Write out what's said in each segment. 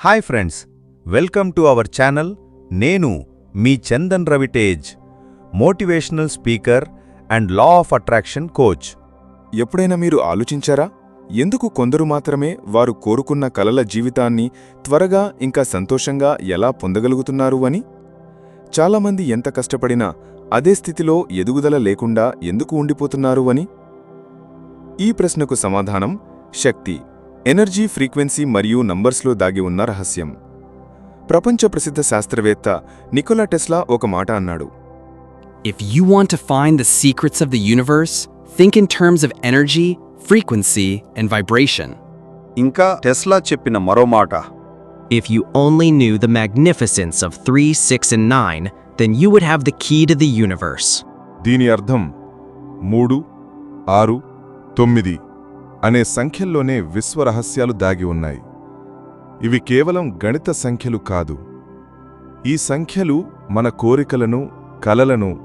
Hi friends welcome to our channel. నేను మీ Chandan Raviteja motivational speaker and law of attraction coach. ఎప్పుడైనా మీరు ఆలోచించారా? ఎందుకు కొందరు మాత్రమే వారు కోరుకున్న కలల జీవితాన్ని త్వరగా ఇంకా సంతోషంగా ఎలా పొందగలుగుతున్నారు అని? చాలామంది ఎంత కష్టపడినా అదే స్థితిలో ఎదుగుదల లేకుండా ఎందుకు ఉండిపోతున్నారు అని? ఈ ప్రశ్నకు సమాధానం శక్తి. ఎనర్జీ ఫ్రీక్వెన్సీ మరియు నంబర్స్లో దాగి ఉన్న రహస్యం ప్రపంచ ప్రసిద్ధ శాస్త్రవేత్త నికోలా టెస్లా ఒక మాట అన్నాడు If you want to find the secrets of the universe, think in terms of energy, frequency, and vibration. ఇంకా టెస్లా చెప్పిన మరో మాట If you only knew the magnificence of 3, 6, and 9, then you would have the key to the universe. దీని అర్థం మూడు ఆరు తొమ్మిది అనే సంఖ్యల్లోనే విశ్వరహస్యాలు దాగి ఉన్నాయి. ఇవి కేవలం గణిత సంఖ్యలు కాదు. ఈ సంఖ్యలు మన కోరికలను కలలను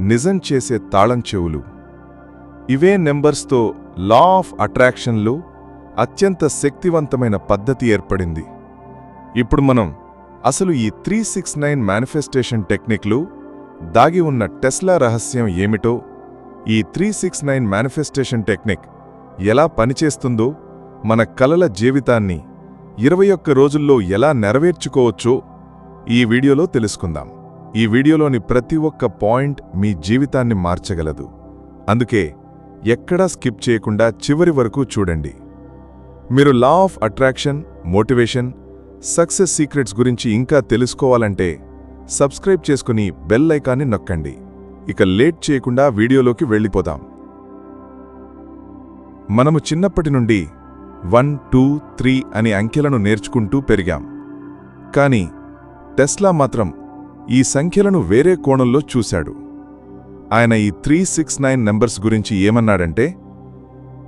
నిజం చేసే తాళం చెవులు. ఇవే నెంబర్స్తో లా ఆఫ్ అట్రాక్షన్లో అత్యంత శక్తివంతమైన పద్ధతి ఏర్పడింది. ఇప్పుడు మనం అసలు ఈ త్రీ సిక్స్ నైన్ మేనిఫెస్టేషన్ టెక్నిక్లు దాగి ఉన్న టెస్లా రహస్యం ఏమిటో ఈ three six nine manifestation technique ఎలా పనిచేస్తుందో మన కలల జీవితాన్ని ఇరవై ఒక్క రోజుల్లో ఎలా నెరవేర్చుకోవచ్చో ఈ వీడియోలో తెలుసుకుందాం. ఈ వీడియోలోని ప్రతి ఒక్క పాయింట్ మీ జీవితాన్ని మార్చగలదు. అందుకే ఎక్కడా స్కిప్ చేయకుండా చివరి వరకు చూడండి. మీరు law of attraction motivation success secrets గురించి ఇంకా తెలుసుకోవాలంటే సబ్స్క్రైబ్ చేసుకుని బెల్ ఐకాన్ని నొక్కండి. ఇక లేట్ చేయకుండా వీడియోలోకి వెళ్ళిపోదాం. మనము చిన్నప్పటి నుండి వన్ టూ త్రీ అని అంకెలను నేర్చుకుంటూ పెరిగాం. కాని టెస్లా మాత్రం ఈ సంఖ్యలను వేరే కోణంలో చూశాడు. ఆయన ఈ త్రీ సిక్స్ నైన్ నెంబర్స్ గురించి ఏమన్నాడంటే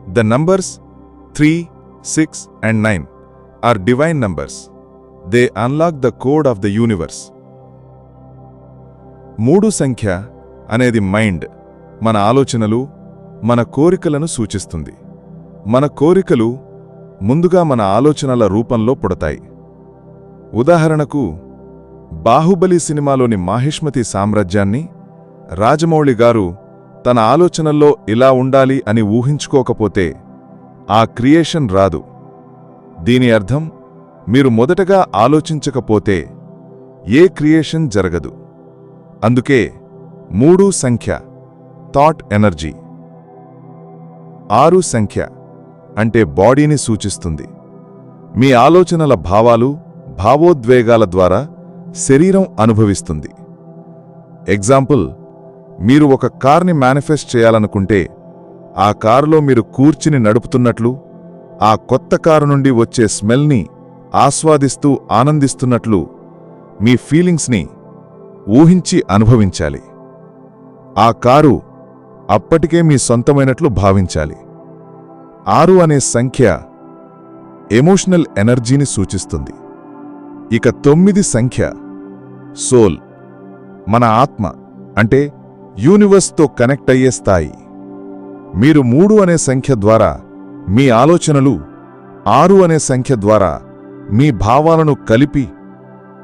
the numbers three six and nine are divine numbers. They unlock the code of the universe. మూడు సంఖ్య అనేది మైండ్ మన ఆలోచనలు మన కోరికలను సూచిస్తుంది. మన కోరికలు ముందుగా మన ఆలోచనల రూపంలో పుడతాయి. ఉదాహరణకు బాహుబలి సినిమాలోని మాహిష్మతి సామ్రాజ్యాన్ని రాజమౌళి గారు తన ఆలోచనల్లో ఇలా ఉండాలి అని ఊహించుకోకపోతే ఆ క్రియేషన్ రాదు. దీని అర్థం మీరు మొదటగా ఆలోచించకపోతే ఏ క్రియేషన్ జరగదు. అందుకే మూడు సంఖ్య థాట్ ఎనర్జీ. ఆరు సంఖ్య. అంటే బాడీని సూచిస్తుంది. మీ ఆలోచనల భావాలు భావోద్వేగాల ద్వారా శరీరం అనుభవిస్తుంది. ఎగ్జాంపుల్ మీరు ఒక కార్ని మేనిఫెస్ట్ చేయాలనుకుంటే ఆ కారులో మీరు కూర్చుని నడుపుతున్నట్లు ఆ కొత్త కారు నుండి వచ్చే స్మెల్ని ఆస్వాదిస్తూ ఆనందిస్తున్నట్లు మీ ఫీలింగ్స్ని ఊహించి అనుభవించాలి. ఆ కారు అప్పటికే మీ సొంతమైనట్లు భావించాలి. ఆరు అనే సంఖ్య ఎమోషనల్ ఎనర్జీని సూచిస్తుంది. ఇక తొమ్మిది సంఖ్య సోల్ మన ఆత్మ అంటే యూనివర్స్తో కనెక్ట్ అయ్యే స్థాయి. మీరు మూడు అనే సంఖ్య ద్వారా మీ ఆలోచనలు ఆరు అనే సంఖ్య ద్వారా మీ భావాలను కలిపి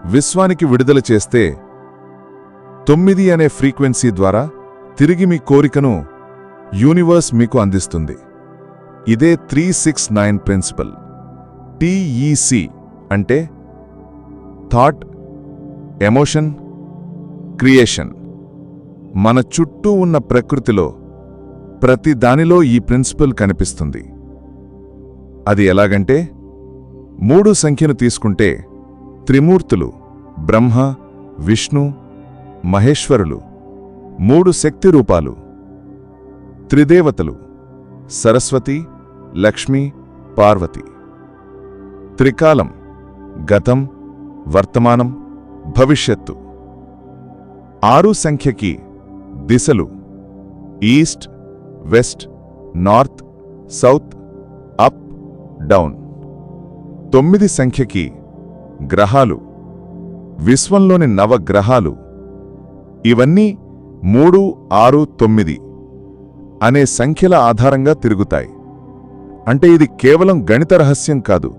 విశ్వానికి విడుదల చేస్తే తొమ్మిది అనే ఫ్రీక్వెన్సీ ద్వారా తిరిగి మీ కోరికను యూనివర్స్ మీకు అందిస్తుంది. ఇదే three six nine principle. TEC అంటే థాట్ ఎమోషన్ క్రియేషన్. మన చుట్టూ ఉన్న ప్రకృతిలో ప్రతి దానిలో ఈ ప్రిన్సిపల్ కనిపిస్తుంది. అది ఎలాగంటే మూడు సంఖ్యను తీసుకుంటే త్రిమూర్తులు బ్రహ్మ విష్ణు మహేశ్వరులు మూడు శక్తి రూపాలు. త్రిదేవతలు సరస్వతి లక్ష్మి పార్వతి. త్రికాలం గతం వర్తమానం భవిష్యత్తు. ఆరు సంఖ్యకి దిశలు east west north south up down. తొమ్మిది సంఖ్యకి గ్రహాలు విశ్వంలోని నవగ్రహాలు ఇవన్నీ మూడు ఆరు తొమ్మిది అనే సంఖ్యల ఆధారంగా తిరుగుతాయి. అంటే ఇది కేవలం గణిత రహస్యం కాదు.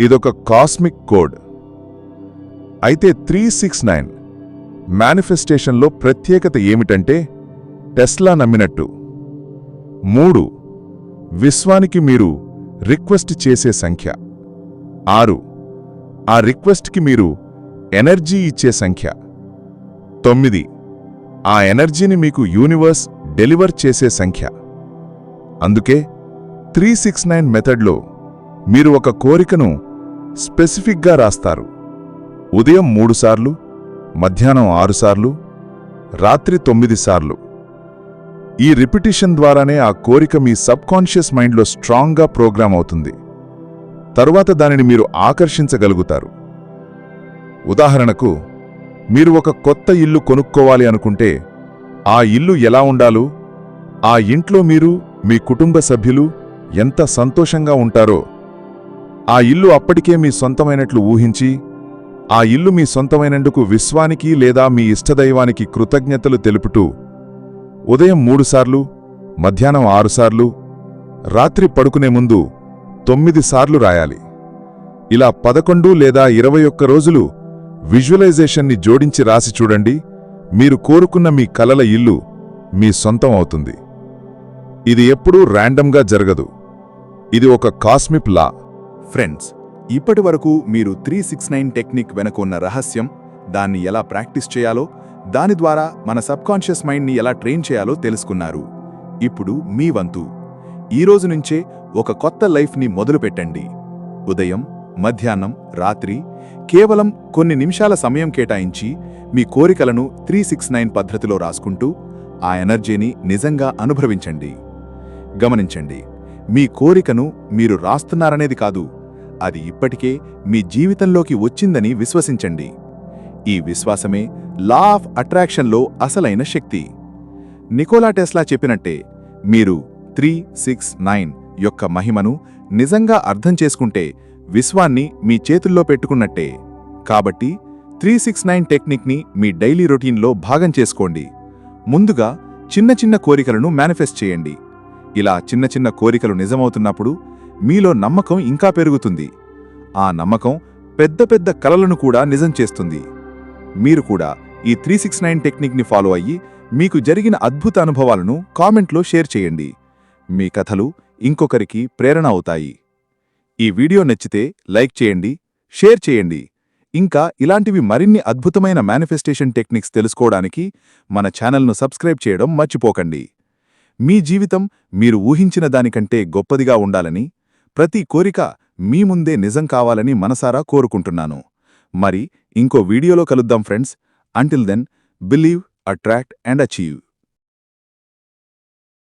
ఇదొక కాస్మిక్ కోడ్. అయితే త్రీ సిక్స్ నైన్ మేనిఫెస్టేషన్లో ప్రత్యేకత ఏమిటంటే టెస్లా నమ్మినట్టు. మూడు విశ్వానికి మీరు రిక్వెస్ట్ చేసే సంఖ్య. ఆరు ఆ రిక్వెస్ట్కి మీరు ఎనర్జీ ఇచ్చే సంఖ్య. తొమ్మిది ఆ ఎనర్జీని మీకు యూనివర్స్ డెలివర్ చేసే సంఖ్య. అందుకే త్రీ సిక్స్ నైన్ మెథడ్లో మీరు ఒక కోరికను స్పెసిఫిక్గా రాస్తారు. ఉదయం మూడుసార్లు మధ్యాహ్నం ఆరుసార్లు రాత్రి తొమ్మిది సార్లు. ఈ రిపిటిషన్ ద్వారానే ఆ కోరిక మీ సబ్కాన్షియస్ మైండ్లో స్ట్రాంగ్గా ప్రోగ్రామ్ అవుతుంది. తరువాత దానిని మీరు ఆకర్షించగలుగుతారు. ఉదాహరణకు మీరు ఒక కొత్త ఇల్లు కొనుక్కోవాలి అనుకుంటే ఆ ఇల్లు ఎలా ఉండాలో? ఆ ఇంట్లో మీరు మీ కుటుంబ సభ్యులు ఎంత సంతోషంగా ఉంటారో. ఆ ఇల్లు అప్పటికే మీ సొంతమైనట్లు ఊహించి ఆ ఇల్లు మీ సొంతమైనందుకు విశ్వానికి లేదా మీ ఇష్టదైవానికి కృతజ్ఞతలు తెలుపుతూ ఉదయం మూడుసార్లు మధ్యాహ్నం ఆరుసార్లు రాత్రి పడుకునే ముందు తొమ్మిది సార్లు రాయాలి. ఇలా పదకొండు లేదా ఇరవై ఒక్క రోజులు విజువలైజేషన్ని జోడించి రాసి చూడండి మీరు కోరుకున్న మీ కలల ఇల్లు మీ సొంతం అవుతుంది. ఇది ఎప్పుడూ ర్యాండమ్గా జరగదు. ఇది ఒక కాస్మిక్ లా. ఫ్రెండ్స్ ఇప్పటి వరకు మీరు త్రీ సిక్స్ నైన్ టెక్నిక్ వెనకున్న రహస్యం దాన్ని ఎలా ప్రాక్టీస్ చేయాలో దాని ద్వారా మన సబ్కాన్షియస్ మైండ్ని ఎలా ట్రైన్ చేయాలో తెలుసుకున్నారు. ఇప్పుడు మీ వంతు. ఈ రోజు నుంచే ఒక కొత్త లైఫ్ని మొదలుపెట్టండి. ఉదయం మధ్యాహ్నం రాత్రి కేవలం కొన్ని నిమిషాల సమయం కేటాయించి మీ కోరికలను త్రీ సిక్స్ నైన్ పద్ధతిలో రాసుకుంటూ ఆ ఎనర్జీని నిజంగా అనుభవించండి. గమనించండి. మీ కోరికను మీరు రాస్తున్నారనేది కాదు. అది ఇప్పటికే మీ జీవితంలోకి వచ్చిందని విశ్వసించండి. ఈ విశ్వాసమే లా ఆఫ్ అట్రాక్షన్లో అసలైన శక్తి. నికోలా టెస్లా చెప్పినట్టే మీరు త్రీ సిక్స్ నైన్ యొక్క మహిమను నిజంగా అర్థం చేసుకుంటే విశ్వాన్ని మీ చేతుల్లో పెట్టుకున్నట్టే. కాబట్టి త్రీ సిక్స్ నైన్ టెక్నిక్ని మీ డైలీ రొటీన్లో భాగం చేసుకోండి. ముందుగా చిన్న చిన్న కోరికలను మేనిఫెస్ట్ చేయండి. ఇలా చిన్న చిన్న కోరికలు నిజమవుతున్నప్పుడు మీలో నమ్మకం ఇంకా పెరుగుతుంది. ఆ నమ్మకం పెద్ద పెద్ద కలలను కూడా నిజం చేస్తుంది. మీరు కూడా ఈ త్రీ సిక్స్ నైన్ టెక్నిక్ని ఫాలో అయ్యి మీకు జరిగిన అద్భుత అనుభవాలను కామెంట్లో షేర్ చేయండి. మీ కథలు ఇంకొకరికి ప్రేరణ అవుతాయి. ఈ వీడియో నచ్చితే లైక్ చేయండి షేర్ చేయండి. ఇంకా ఇలాంటివి మరిన్ని అద్భుతమైన మేనిఫెస్టేషన్ టెక్నిక్స్ తెలుసుకోవడానికి మన ఛానల్ను సబ్స్క్రైబ్ చేయడం మర్చిపోకండి. మీ జీవితం మీరు ఊహించిన దానికంటే గొప్పదిగా ఉండాలని ప్రతి కోరిక మీ ముందే నిజం కావాలని మనసారా కోరుకుంటున్నాను. మరి ఇంకో వీడియోలో కలుద్దాం friends. Until then believe attract and achieve